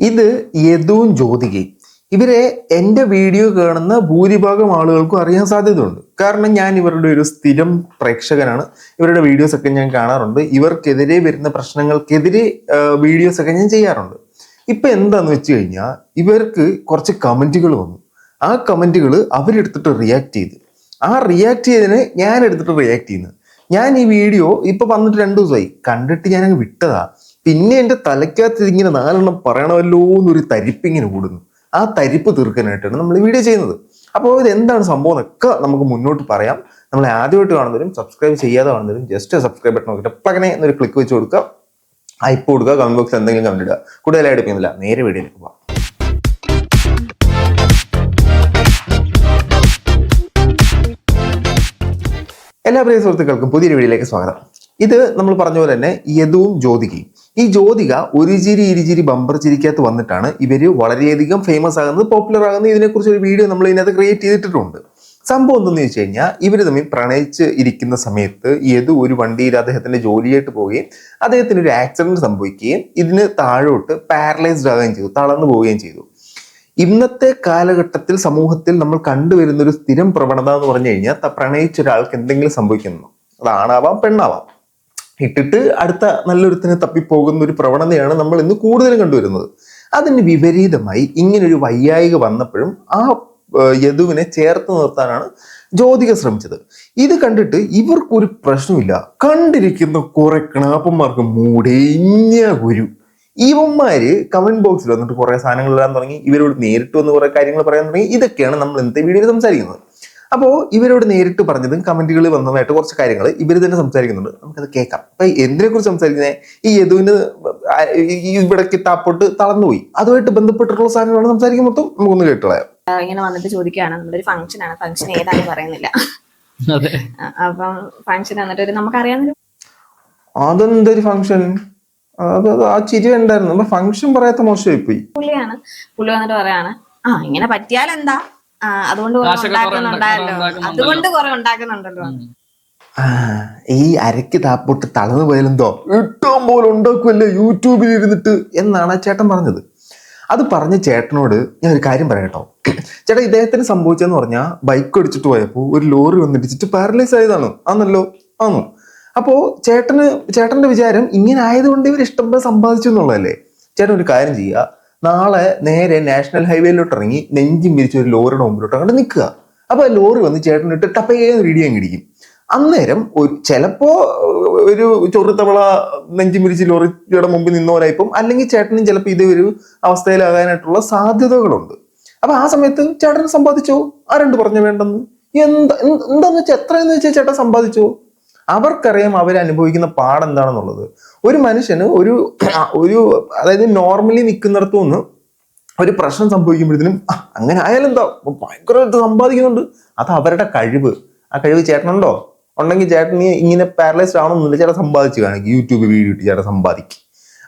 ഇത് യദുവും ജ്യോതികയും ഇവരെ എന്റെ വീഡിയോ കാണുന്ന ഭൂരിഭാഗം ആളുകൾക്കും അറിയാൻ സാധ്യതയുണ്ട്. കാരണം ഞാൻ ഇവരുടെ ഒരു സ്ഥിരം പ്രേക്ഷകനാണ്. ഇവരുടെ വീഡിയോസൊക്കെ ഞാൻ കാണാറുണ്ട്. ഇവർക്കെതിരെ വരുന്ന പ്രശ്നങ്ങൾക്കെതിരെ വീഡിയോസൊക്കെ ഞാൻ ചെയ്യാറുണ്ട്. ഇപ്പൊ എന്താന്ന് വെച്ച് കഴിഞ്ഞാൽ ഇവർക്ക് കുറച്ച് കമന്റുകൾ വന്നു. ആ കമന്റുകൾ അവരെടുത്തിട്ട് റിയാക്ട് ചെയ്ത്. ആ റിയാക്ട് ചെയ്തതിന് ഞാൻ എടുത്തിട്ട് റിയാക്ട് ചെയ്യുന്നത്. ഞാൻ ഈ വീഡിയോ ഇപ്പൊ വന്നിട്ട് രണ്ടു ദിവസമായി. കണ്ടിട്ട് ഞാനങ്ങ് വിട്ടതാണ് വിട്ടതാ. പിന്നെ എന്റെ തലയ്ക്കകത്ത് ഇങ്ങനെ നാലെണ്ണം പറയണമല്ലോ എന്നൊരു തരിപ്പ് ഇങ്ങനെ കൂടുന്നു. ആ തരിപ്പ് തീർക്കാനായിട്ടാണ് നമ്മൾ വീഡിയോ ചെയ്യുന്നത്. അപ്പോൾ ഇത് എന്താണ് സംഭവം എന്നൊക്കെ നമുക്ക് മുന്നോട്ട് പറയാം. നമ്മൾ ആദ്യമായിട്ട് കാണുന്നവരും സബ്സ്ക്രൈബ് ചെയ്യാതെ കാണുന്നവരും ജസ്റ്റ് സബ്സ്ക്രൈബ് ബട്ടൺ നോക്കിയിട്ട് പകനെ എന്നൊരു ക്ലിക്ക് വെച്ച് കൊടുക്കുക. അയപ്പ് കൊടുക്കുക കമന്റ് ബോക്സിൽ എന്തെങ്കിലും കമന്റ് ഇടുക. കൂടുതലായിട്ട് എടുക്കുന്നില്ല നേരെ വീഡിയോയിലേക്ക് പോകാം എല്ലാ പ്രിയ സുഹൃത്തുക്കൾക്കും പുതിയൊരു വീഡിയോയിലേക്ക് സ്വാഗതം. ഇത് നമ്മൾ പറഞ്ഞ പോലെ തന്നെ യദുവും ജ്യോതികയും. ഈ ജ്യോതിക ഒരു ചിരി ഇരുചിരി ബമ്പർ ചിരിക്കകത്ത് വന്നിട്ടാണ് ഇവർ വളരെയധികം ഫേമസ് ആകുന്നത് പോപ്പുലർ ആകുന്നത്. ഇതിനെക്കുറിച്ച് ഒരു വീഡിയോ നമ്മൾ ഇതിനകത്ത് ക്രിയേറ്റ് ചെയ്തിട്ടുണ്ട് സംഭവം എന്തെന്ന് വെച്ച് കഴിഞ്ഞാൽ ഇവർ തമ്മിൽ പ്രണയിച്ച് ഇരിക്കുന്ന സമയത്ത് ഏതോ ഒരു വണ്ടിയിൽ അദ്ദേഹത്തിന്റെ ജോലിയായിട്ട് പോവുകയും അദ്ദേഹത്തിന് ഒരു ആക്സിഡന്റ് സംഭവിക്കുകയും ഇതിന് താഴോട്ട് പാരലൈസ്ഡ് ആകുകയും ചെയ്തു തളർന്നു പോവുകയും ചെയ്തു. ഇന്നത്തെ കാലഘട്ടത്തിൽ സമൂഹത്തിൽ നമ്മൾ കണ്ടുവരുന്ന ഒരു സ്ഥിരം പ്രവണത എന്ന് പറഞ്ഞു കഴിഞ്ഞാൽ പ്രണയിച്ച ഒരാൾക്ക് എന്തെങ്കിലും സംഭവിക്കുന്നു അത് ആണാവാം പെണ്ണാവാം. ഇട്ടിട്ട് അടുത്ത നല്ലൊരുത്തിന് തപ്പിപ്പോകുന്ന ഒരു പ്രവണതയാണ് നമ്മൾ ഇന്ന് കൂടുതലും കണ്ടുവരുന്നത്. അതിന് വിപരീതമായി ഇങ്ങനൊരു വയ്യായിക വന്നപ്പോഴും ആ യദുവിനെ ചേർത്ത് നിർത്താനാണ് ജ്യോതിക ശ്രമിച്ചത്. ഇത് കണ്ടിട്ട് ഇവർക്കൊരു പ്രശ്നമില്ല. കണ്ടിരിക്കുന്ന കുറെ കിണാപ്പന്മാർക്ക് മൂടേഞ്ഞ ഗുരു ഇവന്മാര് കമന്റ് ബോക്സിൽ വന്നിട്ട് കുറെ സാധനങ്ങൾ ഇടാൻ തുടങ്ങി ഇവരോട് നേരിട്ട് വന്ന് കുറെ കാര്യങ്ങൾ പറയാൻ തുടങ്ങി. ഇതൊക്കെയാണ് നമ്മൾ ഇന്നത്തെ വീഡിയോയിൽ സംസാരിക്കുന്നത്. അപ്പോൾ ഇവരോട് നേരിട്ട് പറഞ്ഞതും കമന്റുകൾ വന്നതായിട്ട് കുറച്ച് കാര്യങ്ങൾ ഇവർ തന്നെ സംസാരിക്കുന്നുണ്ട്. നമുക്കത് കേൾക്കാം. അപ്പൊ എന്തിനെ കുറിച്ച് സംസാരിക്കുന്നത് ഈ യദുവിന് ഇവിടെ താപ്പോട്ട് തളർന്നുപോയി. അതുമായിട്ട് ബന്ധപ്പെട്ടിട്ടുള്ള സാധനങ്ങളാണ് സംസാരിക്കാൻ മൊത്തം നമുക്കൊന്ന് കേട്ടോളാം ഇങ്ങനെ വന്നിട്ട് ചോദിക്കുകയാണ്. നമ്മുടെ ഒരു ഫംഗ്ഷൻ ആണ് ഫംഗ്ഷൻ ഏതാണെന്ന് പറയുന്നില്ല അപ്പം ഫംഗ്ഷൻ വന്നിട്ട് ഒരു നമുക്കറിയാവുന്ന അതെന്തൊരു ഫംഗ്ഷൻ? ആ ചിരി ഉണ്ടായിരുന്നു ഫംഗ്ഷൻ പറയാത്ത മോശമായി പോയി പുള്ളിയാണ്. പുള്ളി വന്നിട്ട് പറയാണ് ആ ഇങ്ങനെ പറ്റിയാൽ എന്താ ആ, അതുകൊണ്ട് കുറെ ഉണ്ടാക്കുന്നുണ്ടല്ലോ ഉണ്ടാക്കുന്നുണ്ടല്ലോ. അതുകൊണ്ട് കുറെ ഉണ്ടാക്കുന്നുണ്ടല്ലോ. ആ, ഈ അരക്ക് താപ്പൊട്ട് തളർന്നു പോയാലെന്തോ? ഏറ്റവും പോലെ ഉണ്ടാക്കുമല്ലേ യൂട്യൂബിൽ ഇരുന്നിട്ട് എന്നാണ് ആ ചേട്ടൻ പറഞ്ഞത്. അത് പറഞ്ഞ ചേട്ടനോട് ഞാൻ ഒരു കാര്യം പറയട്ടോ ചേട്ടാ ഇദ്ദേഹത്തിന് സംഭവിച്ചെന്ന് പറഞ്ഞാൽ ബൈക്ക് അടിച്ചിട്ട് പോയപ്പോൾ ഒരു ലോറി വന്നിടിച്ചിട്ട് പാരലൈസ് ആയതാണ്. ആണല്ലോ ആണോ അപ്പോൾ ചേട്ടന് ചേട്ടന്റെ വിചാരം ഇങ്ങനെ ആയതുകൊണ്ട് ഇവർ ഇഷ്ടം പോലെ സമ്പാദിച്ചു എന്നുള്ളതല്ലേ? ചേട്ടൻ ഒരു കാര്യം ചെയ്യുക നാളെ നേരെ നാഷണൽ ഹൈവേയിലോട്ട് ഇറങ്ങി നെഞ്ചും വിരിച്ച് ഒരു ലോറിയുടെ മുമ്പിലോട്ട് അങ്ങോട്ട് നിൽക്കുക. അപ്പോൾ ലോറി വന്ന് ചേട്ടനിട്ട് ടപ്പയ്യെന്ന് ഇടിയാൻ കിടിക്കും അന്നേരം ഒരു ചിലപ്പോ ഒരു ചൊറുത്തവള നെഞ്ചും വിരിച്ച് ലോറിയുടെ മുമ്പിൽ നിന്നവരായിപ്പം അല്ലെങ്കിൽ ചേട്ടനും ചിലപ്പോൾ ഇതേ ഒരു അവസ്ഥയിലാകാനായിട്ടുള്ള സാധ്യതകളുണ്ട്. അപ്പൊ ആ സമയത്ത് ചേട്ടൻ സമ്പാദിച്ചോ? ആരുണ്ട് പറഞ്ഞു വേണ്ടെന്ന്. എന്ത് എന്താന്ന് വെച്ചാൽ എത്രയെന്ന് വെച്ചാൽ ചേട്ടൻ സമ്പാദിച്ചോ? അവർക്കറിയാം അവർ അനുഭവിക്കുന്ന പാടെന്താണെന്നുള്ളത്. ഒരു മനുഷ്യന് ഒരു ഒരു അതായത് നോർമലി നിൽക്കുന്നിടത്തു നിന്ന് ഒരു പ്രശ്നം സംഭവിക്കുമ്പോഴത്തേനും "ആ, അങ്ങനെ ആയാലെന്താ? ഭയങ്കരമായിട്ട് സമ്പാദിക്കുന്നുണ്ട്. അത് അവരുടെ കഴിവ്. ആ കഴിവ് ചേട്ടനുണ്ടോ? ഉണ്ടെങ്കിൽ നീ ഇങ്ങനെ പാരലൈസ്ഡ് ആവണമെന്നില്ല ചേട്ടൻ സമ്പാദിച്ചു കാണിക്കും യൂട്യൂബ് വീഡിയോ ഇട്ട് ചേട്ടൻ സമ്പാദിക്കും.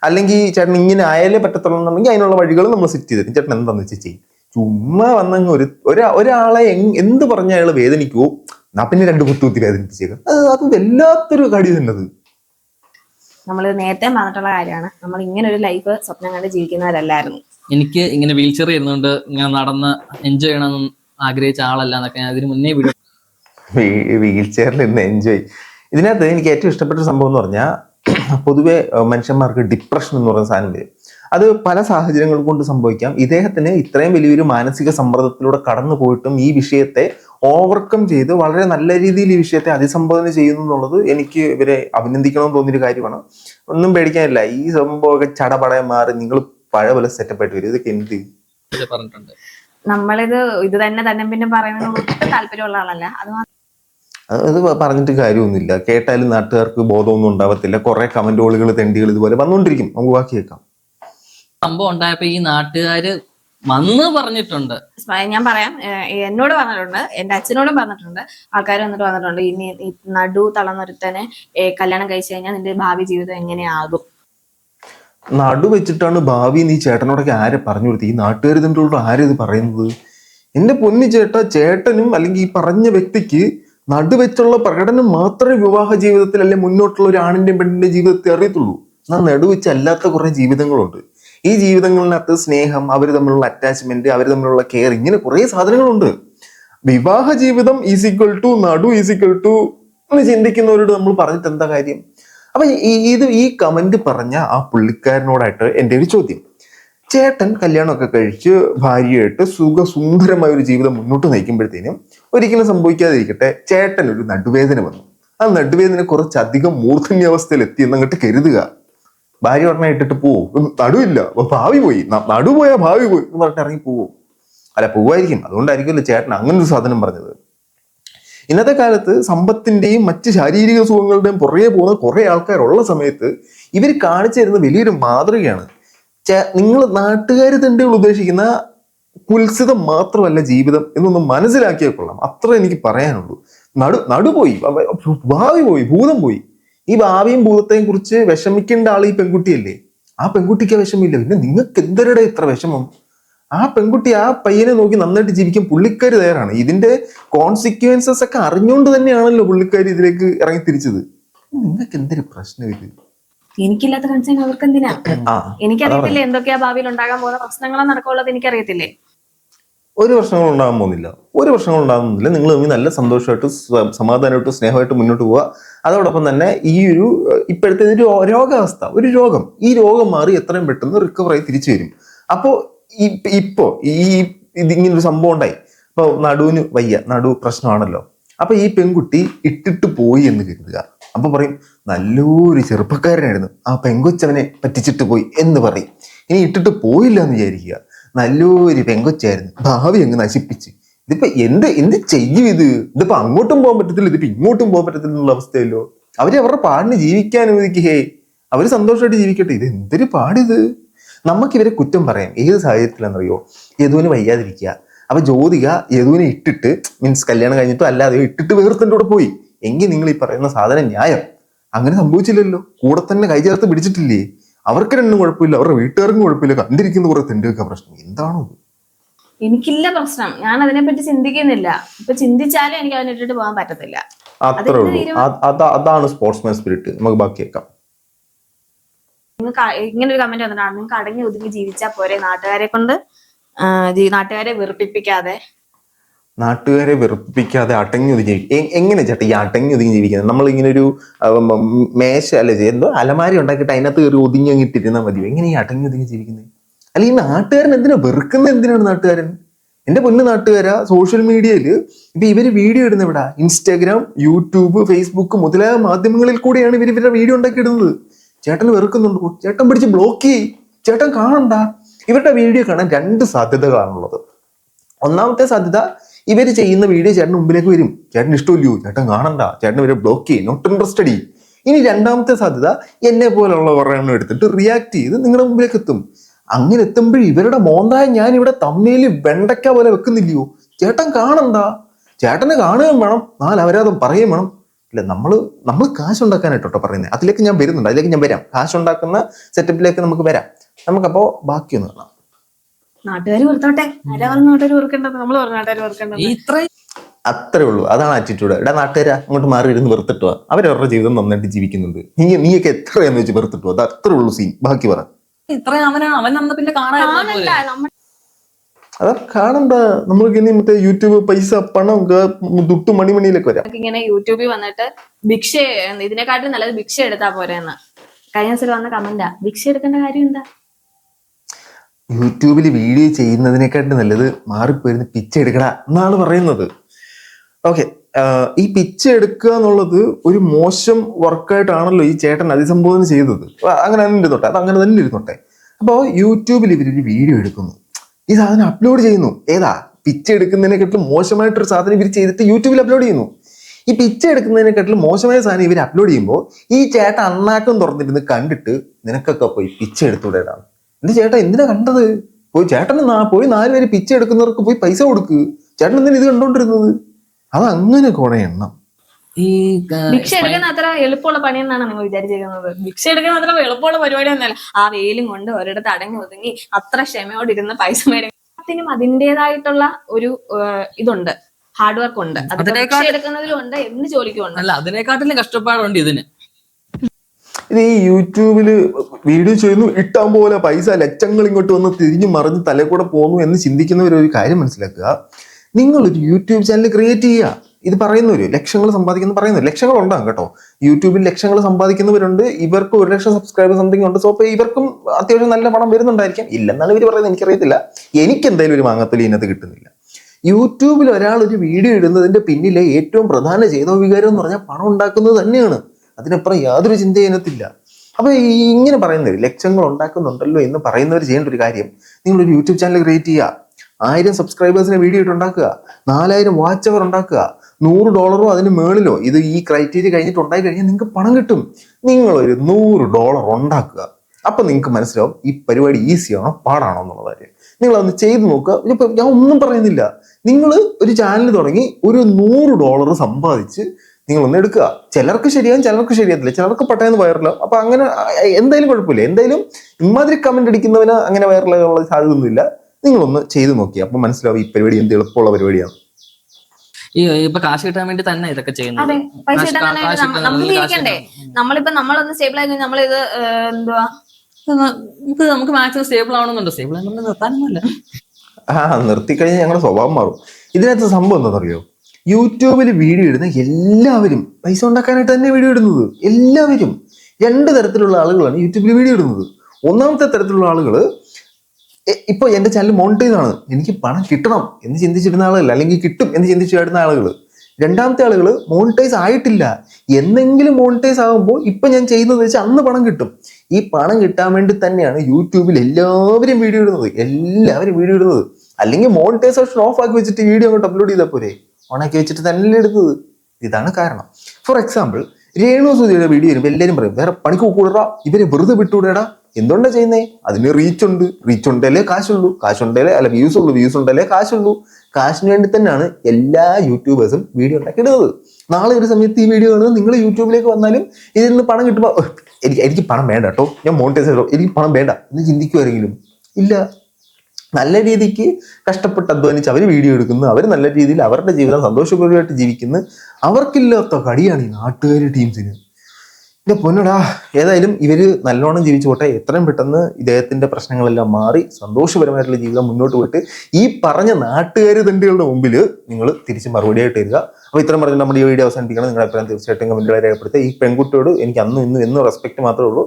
അല്ലെങ്കിൽ ചേട്ടൻ ഇങ്ങനെ ആയാലേ പറ്റത്തുള്ളൂ എന്നുണ്ടെങ്കിൽ അതിനുള്ള വഴികൾ നമ്മൾ സെറ്റ് ചെയ്ത് തരും. ചേട്ടൻ എന്താണെന്ന് വെച്ചാൽ ചെയ്യും? ചുമ്മാ വന്നങ്ങ് ഒരു ഒരാളെ എന്ത് പറഞ്ഞ അയാൾ വേദനിക്കുവോ? എന്നാ പിന്നെ രണ്ട് കുത്തുകുത്തി വേദനിപ്പിച്ച് വേദനിപ്പിച്ചേക്കാം അത് വല്ലാത്തൊരു കടി തന്നത്. നമ്മൾ നേരത്തെ പറഞ്ഞിട്ടുള്ള കാര്യമാണ്. നമ്മൾ ഇങ്ങനെ ഒരു ലൈഫ് സ്വപ്നം കണ്ട് ജീവിക്കുന്നവരല്ലായിരുന്നു. എനിക്ക് ഇങ്ങനെ വീൽ ചെയർ ഇരുന്നുകൊണ്ട് ഇങ്ങനെ നടന്ന് എൻജോയ് ചെയ്യണമെന്ന് ആഗ്രഹിച്ച ആളല്ല എന്നൊക്കെ ഞാൻ ഇതിന് മുന്നേ വീഡിയോ വീൽ ചെയറിൽ ഇന്ന് എൻജോയ് ഇതിനകത്ത് എനിക്ക് ഏറ്റവും ഇഷ്ടപ്പെട്ട സംഭവം എന്ന് പറഞ്ഞാൽ പൊതുവെ മനുഷ്യന്മാർക്ക് ഡിപ്രഷൻ എന്ന് പറയുന്ന സാധനം വരും. അത് പല സാഹചര്യങ്ങൾ കൊണ്ട് സംഭവിക്കാം. ഇദ്ദേഹത്തിന് ഇത്രയും വലിയൊരു മാനസിക സമ്മർദ്ദത്തിലൂടെ കടന്നു പോയിട്ടും ഈ വിഷയത്തെ ഓവർകം ചെയ്ത് വളരെ നല്ല രീതിയിൽ ഈ വിഷയത്തെ അതിസംബോധന ചെയ്യുന്നു എന്നുള്ളത് എനിക്ക് ഇവരെ അഭിനന്ദിക്കണമെന്ന് തോന്നിയൊരു കാര്യമാണ്. ഒന്നും പേടിക്കാനില്ല. ഈ സംഭവമൊക്കെ ചടപടയെ മാറി നിങ്ങൾ പഴയ പോലെ സെറ്റപ്പ് ആയിട്ട് വരും. ഇതൊക്കെ എന്ത്? പറഞ്ഞിട്ടുണ്ട്. നമ്മളിത് ഇത് തന്നെ തന്നെ പിന്നെ പറയുന്നത് താല്പര്യമുള്ള ആളല്ല. അത് അത് പറഞ്ഞിട്ട് കാര്യമൊന്നുമില്ല. കേട്ടാലും നാട്ടുകാർക്ക് ബോധമൊന്നും ഉണ്ടാവത്തില്ല. കുറെ കമന്റുകൾ തെണ്ടികൾ ഇതുപോലെ വന്നുകൊണ്ടിരിക്കും നമുക്ക് ബാക്കി കേൾക്കാം. സംഭവം ഉണ്ടായപ്പോ ഈ നാട്ടുകാര് വന്ന് പറഞ്ഞിട്ടുണ്ട്. ഞാൻ പറയാം. എന്നോട് പറഞ്ഞിട്ടുണ്ട്. എന്റെ അച്ഛനോടും പറഞ്ഞിട്ടുണ്ട്. ആൾക്കാർ വന്നിട്ട് പറഞ്ഞിട്ടുണ്ട്. ഇനി ഈ നടു തളർന്നൊരുത്തനെ കല്യാണം കഴിച്ചു കഴിഞ്ഞാൽ നിന്റെ ഭാവി ജീവിതം എങ്ങനെയാകും? നടു വെച്ചിട്ടാണ് ഭാവി നീ ചേട്ടനോടൊക്കെ ആരെ പറഞ്ഞു കൊടുത്തത്? ഈ നാട്ടുകാർ ഇതിന്റെ ആരും ഇത് പറയുന്നത്? എന്റെ പൊന്നി ചേട്ട ചേട്ടനും അല്ലെങ്കിൽ ഈ പറഞ്ഞ വ്യക്തിക്ക് നടുവെച്ചുള്ള പ്രകടനം മാത്രമേ വിവാഹ ജീവിതത്തിൽ അല്ലെ മുന്നോട്ടുള്ള ഒരു ആണിന്റെയും പെണ്ണിന്റെ ജീവിതത്തിൽ അറിയത്തുള്ളൂ. എന്നാൽ നടുവെച്ച് അല്ലാത്ത കുറെ ജീവിതങ്ങളുണ്ട്. ഈ ജീവിതങ്ങളിനകത്ത് സ്നേഹം അവർ തമ്മിലുള്ള അറ്റാച്ച്മെന്റ് അവർ തമ്മിലുള്ള കെയർ ഇങ്ങനെ കുറേ സാധനങ്ങളുണ്ട്. വിവാഹ ജീവിതം ഈസ് ഈക്വൽ ടു നടു ഈസ് ഈക്വൽ ടു എന്ന് ചിന്തിക്കുന്നവരോട് നമ്മൾ പറഞ്ഞിട്ട് എന്താ കാര്യം? അപ്പൊ ഇത് ഈ കമന്റ് പറഞ്ഞ ആ പുള്ളിക്കാരനോടായിട്ട് എന്റെ ഒരു ചോദ്യം. ചേട്ടൻ കല്യാണമൊക്കെ കഴിച്ച് ഭാര്യയായിട്ട് സുഖസുന്ദരമായ ഒരു ജീവിതം മുന്നോട്ട് നയിക്കുമ്പോഴത്തേനും ഒരിക്കലും സംഭവിക്കാതിരിക്കട്ടെ ചേട്ടൻ ഒരു നടുവേദന വന്നു. ആ നടുവേദന കുറച്ചധികം മൂർധന്യാവസ്ഥയിൽ എത്തി എന്നങ്ങോട്ട് കരുതുക. ഭാര്യ പറഞ്ഞാൽ ഇട്ടിട്ട് പോവും. നടുവില്ല. ഭാവി പോയി. നടു പോയാ ഭാവി പോയി എന്ന് പറഞ്ഞിട്ട് ഇറങ്ങി പോവും. അല്ല പോവായിരിക്കും. അതുകൊണ്ടായിരിക്കുമല്ലോ ചേട്ടൻ അങ്ങനെ ഒരു സാധനം പറഞ്ഞത്. ഇന്നത്തെ കാലത്ത് സമ്പത്തിന്റെയും മറ്റ് ശാരീരിക സുഖങ്ങളുടെയും പുറകെ പോകുന്ന കുറെ ആൾക്കാരുള്ള സമയത്ത് ഇവർ കാണിച്ചു തരുന്ന വലിയൊരു മാതൃകയാണ്. നിങ്ങൾ നാട്ടുകാർ തന്നെ ഉദ്ദേശിക്കുന്ന കുൽസിതം മാത്രമല്ല ജീവിതം എന്നൊന്ന് മനസ്സിലാക്കിയാൽ കൊള്ളാം. അത്ര എനിക്ക് പറയാനുള്ളൂ. നടു നടുപോയി. ഭാവി പോയി. ഭൂതം പോയി. ഈ ഭാവിയും ഭൂതത്തെയും കുറിച്ച് വിഷമിക്കേണ്ട ആൾ ഈ പെൺകുട്ടിയല്ലേ? ആ പെൺകുട്ടിക്ക് വിഷമില്ല. പിന്നെ നിങ്ങൾക്ക് എന്തരുടെ ഇത്ര വിഷമം? ആ പെൺകുട്ടി ആ പയ്യനെ നോക്കി നന്നായിട്ട് ജീവിക്കും പുള്ളിക്കാരി തയ്യാറാണ്. ഇതിന്റെ കോൺസിക്വൻസസ് ഒക്കെ അറിഞ്ഞുകൊണ്ട് തന്നെയാണല്ലോ പുള്ളിക്കാരി ഇതിലേക്ക് ഇറങ്ങി തിരിച്ചത്. നിങ്ങൾക്ക് എന്തൊരു പ്രശ്നം ഇത്? എനിക്കില്ലാത്ത കൺസേൺ അവർക്ക് എന്തിനാ എനിക്കറിയത്തില്ലേ എന്തൊക്കെയാ ഭാവിയിൽ ഉണ്ടാകാൻ പോകുന്ന പ്രശ്നങ്ങളോ നടക്കുള്ളത് എനിക്കറിയത്തില്ലേ? ഒരു പ്രശ്നങ്ങൾ ഉണ്ടാകാൻ പോകുന്നില്ല. ഒരു പ്രശ്നങ്ങൾ ഉണ്ടാകുന്നില്ല നിങ്ങൾ തമ്മിൽ നല്ല സന്തോഷമായിട്ട് സമാധാനമായിട്ട് സ്നേഹമായിട്ട് മുന്നോട്ട് പോവുക. അതോടൊപ്പം തന്നെ ഈ ഒരു ഇപ്പോഴത്തെ ഒരു രോഗാവസ്ഥ ഒരു രോഗം. ഈ രോഗം മാറി എത്രയും പെട്ടെന്ന് റിക്കവറായി തിരിച്ചു വരും. അപ്പോൾ ഇപ്പോൾ ഈ ഇതിങ്ങനൊരു സംഭവം ഉണ്ടായി. അപ്പോൾ നടുവിന് വയ്യ. നടു പ്രശ്നമാണല്ലോ. അപ്പോൾ ഈ പെൺകുട്ടി ഇട്ടിട്ട് പോയി എന്ന് കരുതുക. അപ്പോൾ പറയും നല്ലൊരു ചെറുപ്പക്കാരനായിരുന്നു. ആ പെങ്കൊച്ചവനെ പറ്റിച്ചിട്ട് പോയി എന്ന് പറയും. ഇനി ഇട്ടിട്ട് പോയില്ല എന്ന് വിചാരിക്കുക. നല്ലൊരു പെങ്കൊച്ചായിരുന്നു. ഭാവി അങ്ങ് നശിപ്പിച്ച്. ഇതിപ്പോ എന്ത് എന്ത് ചെയ്യും ഇത്? ഇതിപ്പോ അങ്ങോട്ടും പോകാൻ പറ്റത്തില്ല ഇതിപ്പോ ഇങ്ങോട്ടും പോകാൻ പറ്റത്തില്ല എന്നുള്ള അവസ്ഥയല്ലോ. അവർ അവരുടെ പാടിന് ജീവിക്കാൻ ഹേ. അവർ സന്തോഷമായിട്ട് ജീവിക്കട്ടെ. ഇത് എന്തൊരു പാടിത്? നമുക്ക് ഇവരെ കുറ്റം പറയാം. ഏത് സാഹചര്യത്തിലാണെന്നറിയോ? യദുവിന് വയ്യാതിരിക്കുക. അപ്പൊ ജ്യോതിക യദുവിനെ ഇട്ടിട്ട് മീൻസ് കല്യാണം കഴിഞ്ഞിട്ടോ അല്ലാതെ ഇട്ടിട്ട് വേർത്തന്റെ കൂടെ പോയി. എങ്കിൽ നിങ്ങൾ ഈ പറയുന്ന സാധനം ന്യായം. അങ്ങനെ സംഭവിച്ചില്ലല്ലോ. കൂടെ തന്നെ കൈ ചേർത്ത് പിടിച്ചിട്ടില്ലേ? അവർക്ക് രണ്ടും കുഴപ്പമില്ല അവരുടെ വീട്ടുകാർക്കും കുഴപ്പമില്ല. കണ്ടിരിക്കുന്ന കുറെ തെണ്ടുവെക്കാൻ പ്രശ്നം. എന്താണോ എനിക്കില്ല പ്രശ്നം. ഞാൻ അതിനെപ്പറ്റി ചിന്തിക്കുന്നില്ല. ഇപ്പൊ ചിന്തിച്ചാലും എനിക്ക് അതിനിട്ടിട്ട് പോകാൻ പറ്റത്തില്ല. അത്രേ അതെന്ത് ഉള്ളൂ. തീരുമാനം? അത് അതാ അതാണ് സ്പോർട്സ്മാൻ സ്പിരിറ്റ് നമുക്ക് ബാക്കിയേക്കാം നിങ്ങൾക്ക് ഇങ്ങനെ ഒരു കമന്റ് വന്നിട്ടാണ് നിങ്ങൾക്ക് അടങ്ങി ഒതുങ്ങി ജീവിച്ചാൽ പോരെ നാട്ടുകാരെ കൊണ്ട്? നാട്ടുകാരെ വെറുപ്പിപ്പിക്കാതെ. നാട്ടുകാരെ വെറുപ്പിക്കാതെ അടങ്ങി ഒതുങ്ങി എങ്ങനെ ചേട്ടാ ഈ അടങ്ങി ഒതുങ്ങി ജീവിക്കുന്നത് നമ്മൾ ഇങ്ങനെ ഒരു മേശ അല്ലെ എന്തോ അലമാരി ഉണ്ടാക്കിയിട്ട് അതിനകത്ത് കയറി ഒതുങ്ങി അങ്ങ് ഇട്ടിരുന്നാൽ മതിയോ എങ്ങനെ ഈ അടങ്ങി ഒതുങ്ങി ജീവിക്കുന്നത് അല്ല ഈ നാട്ടുകാരൻ എന്തിനാ വെറുക്കുന്ന എന്തിനാണ് നാട്ടുകാരൻ? എന്റെ പൊന്ന് നാട്ടുകാരാ സോഷ്യൽ മീഡിയയിൽ ഇപ്പൊ ഇവർ വീഡിയോ ഇടുന്ന ഇവിടെ ഇൻസ്റ്റാഗ്രാം യൂട്യൂബ് ഫേസ്ബുക്ക് മുതലായ മാധ്യമങ്ങളിൽ കൂടെയാണ് ഇവർ ഇവരുടെ വീഡിയോ ഉണ്ടാക്കിയിടുന്നത്. ചേട്ടൻ വെറുക്കുന്നുണ്ടോ. ചേട്ടൻ പിടിച്ച് ബ്ലോക്ക് ചെയ്യ്. ചേട്ടൻ കാണണ്ട. ഇവരുടെ വീഡിയോ കാണാൻ രണ്ട് സാധ്യതകളാണുള്ളത്. ഒന്നാമത്തെ സാധ്യത ഇവർ ചെയ്യുന്ന വീഡിയോ ചേട്ടൻ മുമ്പിലേക്ക് വരും. ചേട്ടൻ ഇഷ്ടമില്ലയോ? ചേട്ടൻ കാണണ്ട. ചേട്ടൻ ഇവരെ ബ്ലോക്ക് ചെയ്യും. നോട്ട് ഇൻട്രസ്റ്റഡ് ഇനി രണ്ടാമത്തെ സാധ്യത എന്നെ പോലുള്ളവരുടെ എണ്ണം എടുത്തിട്ട് റിയാക്ട് ചെയ്ത് നിങ്ങളുടെ മുമ്പിലേക്ക് എത്തും. അങ്ങനെ എത്തുമ്പോൾ ഇവരുടെ മോന്തായ ഞാൻ ഇവിടെ തമ്മയിൽ വെണ്ടയ്ക്ക പോലെ വെക്കുന്നില്ലയോ? ചേട്ടൻ കാണണ്ട? ചേട്ടനെ കാണുകയും വേണം. നാല് അവരാതും പറയുകയും വേണം. ഇല്ല നമ്മൾ നമ്മൾ കാശുണ്ടാക്കാനായിട്ടോ പറയുന്നത് അതിലേക്ക് ഞാൻ വരുന്നുണ്ട്. അതിലേക്ക് ഞാൻ വരാം. കാശുണ്ടാക്കുന്ന സെറ്റപ്പിലേക്ക് നമുക്ക് വരാം. നമുക്കപ്പോൾ ബാക്കിയൊന്ന് കാണാം. നാട്ടുകാർ വെറുത്തോട്ടെ. ആരാ പറഞ്ഞ നാട്ടുകാർ വെറുക്കേണ്ടത്? നമ്മൾ പറഞ്ഞ നാട്ടുകാർ വെറുക്കേണ്ടത്. ഇത്രയും അത്രേ ഉള്ളൂ. അതാണ് ആറ്റിറ്റ്യൂഡ് എടാ നാട്ടുകാരാ അങ്ങോട്ട് മാറി ഇരുന്ന് വെറുത്തിട്ടോ അവർ അവരവരുടെ ജീവിതം നന്നായിട്ട് ജീവിക്കുന്നുണ്ട്. നീ നീയൊക്കെ എത്രയാന്ന് വെച്ച് വെറുത്തിട്ടോ അത് അത്രേ ഉള്ളൂ സീൻ ബാക്കി പറ. ഇത്രയും അവനാ. അവൻ പിന്നെ കാണാൻ അതാ കാണണ്ട. നമ്മൾക്ക് ഇനി മറ്റേ യൂട്യൂബ് പൈസ പണം ദുട്ടു മണിമണിയിലേക്ക് വരാം. ഇങ്ങനെ യൂട്യൂബിൽ വന്നിട്ട് ഭിക്ഷ ഇതിനെക്കാട്ടിലും നല്ലത് ഭിക്ഷ എടുത്താ പോരെന്ന്. കഴിഞ്ഞ ദിവസം വന്ന കമന്റാ ഭിക്ഷ എടുക്കേണ്ട കാര്യം എന്താ? യൂട്യൂബിൽ വീഡിയോ ചെയ്യുന്നതിനെക്കാട്ടും നല്ലത് മാറിപ്പോയിരുന്ന് പിച്ച് എടുക്കട എന്നാണ് പറയുന്നത്. ഓക്കെ ഈ പിച്ച് എടുക്കുക എന്നുള്ളത് ഒരു മോശം വർക്കായിട്ടാണല്ലോ ഈ ചേട്ടൻ അതിസംബോധന ചെയ്തത്. അങ്ങനെ തന്നെ ഇരുന്നോട്ടെ അത് അങ്ങനെ തന്നെ ഇരുന്നോട്ടെ. അപ്പോൾ യൂട്യൂബിൽ ഇവരൊരു വീഡിയോ എടുക്കുന്നു. ഈ സാധനം അപ്ലോഡ് ചെയ്യുന്നു. ഏതാ? പിച്ച് എടുക്കുന്നതിനെക്കാട്ടിലും മോശമായിട്ടൊരു സാധനം ഇവർ ചെയ്തിട്ട് യൂട്യൂബിൽ അപ്ലോഡ് ചെയ്യുന്നു. ഈ പിച്ച് എടുക്കുന്നതിനെക്കാട്ടിലും മോശമായ സാധനം ഇവർ അപ്ലോഡ് ചെയ്യുമ്പോൾ ഈ ചേട്ടൻ അണ്ണാക്കം തുറന്നിരുന്ന് കണ്ടിട്ട് നിനക്കൊക്കെ പോയി പിച്ച എടുത്തുവിടേടാണ് എന്റെ ചേട്ടാ എന്തിനാ കണ്ടത്? പോയി ചേട്ടൻ പോയി നാല് പേര് പിച്ച എടുക്കുന്നവർക്ക് പോയി പൈസ കൊടുക്ക്. ചേട്ടൻ എന്തിനാ ഇത് കണ്ടോണ്ടിരുന്നത്? അത് അങ്ങനെ കുറെ എണ്ണം. ഈ ഭിക്ഷ എടുക്കുന്ന അത്ര എളുപ്പമുള്ള പണിയെന്നാണ് നിങ്ങൾ വിചാരിച്ചിരിക്കുന്നത് ഭിക്ഷ എടുക്കുന്ന അത്ര എളുപ്പമുള്ള പരിപാടി ഒന്നല്ല ആ വെയിലും കൊണ്ട് ഒരിടത്ത് അടങ്ങി ഒതുങ്ങി അത്ര ക്ഷമയോടിരുന്ന് പൈസ മേടിക്കും. അതിന്റെതായിട്ടുള്ള ഒരു ഇതുണ്ട്. ഹാർഡ് വർക്ക് ഉണ്ട്. അതിനേക്കാൾ- എടുക്കുന്നതിലും ഉണ്ട് എന്ത് ജോലിക്കും ഉണ്ട്. അല്ല അതിനെക്കാട്ടിലും കഷ്ടപ്പാടുണ്ട് ഇതിന്. ഇത് ഈ യൂട്യൂബിൽ വീഡിയോ ചെയ്യുന്നു ഇട്ടാൻ പോലെ പൈസ ലക്ഷങ്ങൾ ഇങ്ങോട്ട് വന്ന് തിരിഞ്ഞു മറിഞ്ഞ് തലേ കൂടെ പോകുന്നു എന്ന് ചിന്തിക്കുന്നവർ ഒരു കാര്യം മനസ്സിലാക്കുക. നിങ്ങളൊരു യൂട്യൂബ് ചാനൽ ക്രിയേറ്റ് ചെയ്യുക. ഇത് പറയുന്നവർ ലക്ഷങ്ങൾ സമ്പാദിക്കുന്ന പറയുന്നവർ ലക്ഷങ്ങൾ ഉണ്ടാകും കേട്ടോ. യൂട്യൂബിൽ ലക്ഷങ്ങൾ സമ്പാദിക്കുന്നവരുണ്ട് ഇവർക്ക് ഒരു ലക്ഷം സബ്സ്ക്രൈബർ സംതിങ് ഉണ്ട്. സോ അപ്പോൾ ഇവർക്കും അത്യാവശ്യം നല്ല പണം വരുന്നുണ്ടായിരിക്കാം. ഇല്ലെന്നാണ് ഇവർ പറയുന്നത്. എനിക്കറിയത്തില്ല. എനിക്ക് എന്തായാലും ഒരു മാങ്ങത്തൊലി ഇതിനകത്ത് കിട്ടുന്നില്ല. യൂട്യൂബിൽ ഒരാൾ ഒരു വീഡിയോ ഇടുന്നതിന്റെ പിന്നിലെ ഏറ്റവും പ്രധാന ചെയ്തോ വികാരം എന്ന് പറഞ്ഞാൽ പണം ഉണ്ടാക്കുന്നത് തന്നെയാണ്. അതിനപ്പുറം യാതൊരു ചിന്ത ഇതിനകത്തില്ല അപ്പൊ ഈ ഇങ്ങനെ പറയുന്നവർ ലക്ഷങ്ങൾ ഉണ്ടാക്കുന്നുണ്ടല്ലോ എന്ന് പറയുന്നവർ ചെയ്യേണ്ട ഒരു കാര്യം നിങ്ങൾ ഒരു യൂട്യൂബ് ചാനൽ ക്രിയേറ്റ് ചെയ്യുക. ആയിരം സബ്സ്ക്രൈബേഴ്സിനെ വീഡിയോ ഇട്ട് ഉണ്ടാക്കുക നാലായിരം വാച്ച് അവർ ഉണ്ടാക്കുക. നൂറ് ഡോളറോ അതിന് മേളിലോ ഇത് ഈ ക്രൈറ്റീരിയ കഴിഞ്ഞിട്ട് ഉണ്ടായി കഴിഞ്ഞാൽ നിങ്ങൾക്ക് പണം കിട്ടും. നിങ്ങൾ ഒരു നൂറ് ഡോളർ ഉണ്ടാക്കുക. അപ്പൊ നിങ്ങൾക്ക് മനസ്സിലാവും ഈ പരിപാടി ഈസിയാണോ പാടാണോ എന്നുള്ള കാര്യം. നിങ്ങൾ അതൊന്ന് ചെയ്ത് നോക്കുക. ഇപ്പൊ ഞാൻ ഒന്നും പറയുന്നില്ല. നിങ്ങൾ ഒരു ചാനൽ തുടങ്ങി ഒരു നൂറ് ഡോളർ സമ്പാദിച്ച് നിങ്ങൾ ഒന്ന് എടുക്കുക. ചിലർക്ക് ശരിയാകും ചിലർക്ക് ശരിയാകത്തില്ല ചിലർക്ക് പെട്ടെന്ന് വൈറലാവും അപ്പൊ അങ്ങനെ എന്തായാലും കുഴപ്പമില്ല. എന്തായാലും ഇമാതിരി കമന്റ് അടിക്കുന്നവന് അങ്ങനെ വൈറലാകാനുള്ള സാധ്യതയൊന്നുമില്ല. നിങ്ങളൊന്ന് ചെയ്തു നോക്കി. അപ്പൊ മനസ്സിലാവും ഈ പരിപാടി എന്ത് എളുപ്പമുള്ള പരിപാടിയാണ്. ഈ ഇപ്പൊ കാശ് കിട്ടാൻ വേണ്ടി തന്നെ ഇതൊക്കെ ചെയ്യുന്നത്. അതെ. പൈസ കിട്ടാൻ നമുക്ക് നമുക്ക് ജീവിക്കണ്ടേ നമ്മളിപ്പോ നമ്മളൊന്ന് സ്റ്റേബിൾ ആയി കഴിഞ്ഞാൽ ഇത് ഏഹ്, എന്തുവാ? ഇത് നമുക്ക് മാക്സിമം സ്റ്റേബിൾ ആവണമെന്നുണ്ട്? സ്റ്റേബിൾ ആണെന്നുണ്ടെങ്കിൽ നിർത്താനൊന്നുമല്ല. ആ നിർത്തിക്കഴിഞ്ഞാൽ ഞങ്ങളുടെ സ്വഭാവം മാറും. ഇതിനകത്ത് സംഭവം എന്താണെന്നറിയോ? യൂട്യൂബിൽ വീഡിയോ ഇടുന്ന എല്ലാവരും പൈസ ഉണ്ടാക്കാനായിട്ട് തന്നെ വീഡിയോ ഇടുന്നത്. എല്ലാവരും. രണ്ട് തരത്തിലുള്ള ആളുകളാണ് യൂട്യൂബിൽ വീഡിയോ ഇടുന്നത്. ഒന്നാമത്തെ തരത്തിലുള്ള ആളുകൾ ഇപ്പോൾ എന്റെ ചാനൽ മോണിറ്റൈസ് എനിക്ക് പണം കിട്ടണം എന്ന് ചിന്തിച്ചിരുന്ന ആളുകൾ അല്ലെങ്കിൽ കിട്ടും എന്ന് ചിന്തിച്ചിടുന്ന ആളുകൾ രണ്ടാമത്തെ ആളുകൾ മോണിറ്റൈസ് ആയിട്ടില്ല. എന്നെങ്കിലും മോണിറ്റൈസ് ആകുമ്പോൾ ഇപ്പം ഞാൻ ചെയ്യുന്നത് വെച്ചാൽ അന്ന് പണം കിട്ടും. ഈ പണം കിട്ടാൻ വേണ്ടി തന്നെയാണ് യൂട്യൂബിൽ എല്ലാവരും വീഡിയോ ഇടുന്നത്. എല്ലാവരും വീഡിയോ ഇടുന്നത്. അല്ലെങ്കിൽ മോണിറ്റൈസേഷൻ ഓഫ് ആക്കി വെച്ചിട്ട് വീഡിയോ അങ്ങോട്ട് അപ്ലോഡ് ചെയ്താൽ പോരെ. ഓണാക്കി വെച്ചിട്ട് തന്നെ എടുത്തത്? ഇതാണ് കാരണം. ഫോർ എക്സാമ്പിൾ രേണു സുധിയുടെ വീഡിയോ വരുമ്പോൾ എല്ലാവരും പറയും വേറെ പണിക്ക് കൂടറാ ഇവരെ വെറുതെ വിട്ടുവിടേടാ എന്തുകൊണ്ടാ ചെയ്യുന്നേ? അതിന് റീച്ച് ഉണ്ട്. റീച്ച് ഉണ്ടല്ലേ കാശുള്ളൂ. കാശുണ്ടല്ലേ അല്ല വ്യൂസ് ഉള്ളൂ. വ്യൂസ് ഉണ്ടല്ലേ കാശുള്ളൂ. കാശിന് വേണ്ടി തന്നെയാണ് എല്ലാ യൂട്യൂബേഴ്സും വീഡിയോ ഉണ്ടാക്കി ഇടുന്നത്. നാളെ ഒരു സമയത്ത് ഈ വീഡിയോ കാണുന്നത് നിങ്ങൾ യൂട്യൂബിലേക്ക് വന്നാലും ഇതിൽ നിന്ന് പണം കിട്ടുമ്പോൾ എനിക്ക് എനിക്ക് പണം വേണ്ട കേട്ടോ ഞാൻ മോണിറ്റൈസ് ചെയ്തോ എനിക്ക് പണം വേണ്ട. എന്ന് ചിന്തിക്കുമായിരിക്കും ഇല്ല. നല്ല രീതിക്ക് കഷ്ടപ്പെട്ട് അധ്വാനിച്ച് അവർ വീഡിയോ എടുക്കുന്നു. അവർ നല്ല രീതിയിൽ അവരുടെ ജീവിതം സന്തോഷപൂർവമായിട്ട് ജീവിക്കുന്നു. അവർക്കില്ലാത്ത കടിയാണ് ഈ നാട്ടുകാർ ടീംസിന്. പിന്നെ പൊന്നടാ ഏതായാലും ഇവർ നല്ലോണം ജീവിച്ചു പോട്ടെ. എത്രയും പെട്ടെന്ന് ഇദ്ദേഹത്തിന്റെ പ്രശ്നങ്ങളെല്ലാം മാറി സന്തോഷപരമായിട്ടുള്ള ജീവിതം മുന്നോട്ട് പോയിട്ട് ഈ പറഞ്ഞ നാട്ടുകാർ തണ്ടികളുടെ മുമ്പിൽ നിങ്ങൾ തിരിച്ച് മറുപടിയായിട്ട് തരിക അപ്പോൾ ഇത്രയും പറഞ്ഞ് നമ്മുടെ ഈ വീഡിയോ അവസാനിപ്പിക്കണം നിങ്ങളുടെ അഭിപ്രായം തീർച്ചയായിട്ടും കമന്റുകളെ രേഖപ്പെടുത്തുക. ഈ പെൺകുട്ടിയോട് എനിക്ക് അന്നും ഇന്നും എന്നും റെസ്പെക്ട് മാത്രമേ ഉള്ളൂ.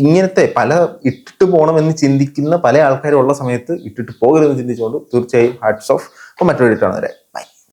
ഇങ്ങനത്തെ പല ഇട്ടിട്ട് പോകണമെന്ന് ചിന്തിക്കുന്ന പല ആൾക്കാരും ഉള്ള സമയത്ത് ഇട്ടിട്ട് പോകരുതെന്ന് ചിന്തിച്ചുകൊണ്ട് തീർച്ചയായും ഹാർട്സ് ഓഫ് അപ്പൊ മറ്റൊരു ഇട്ടാണ് വരെ. ബൈ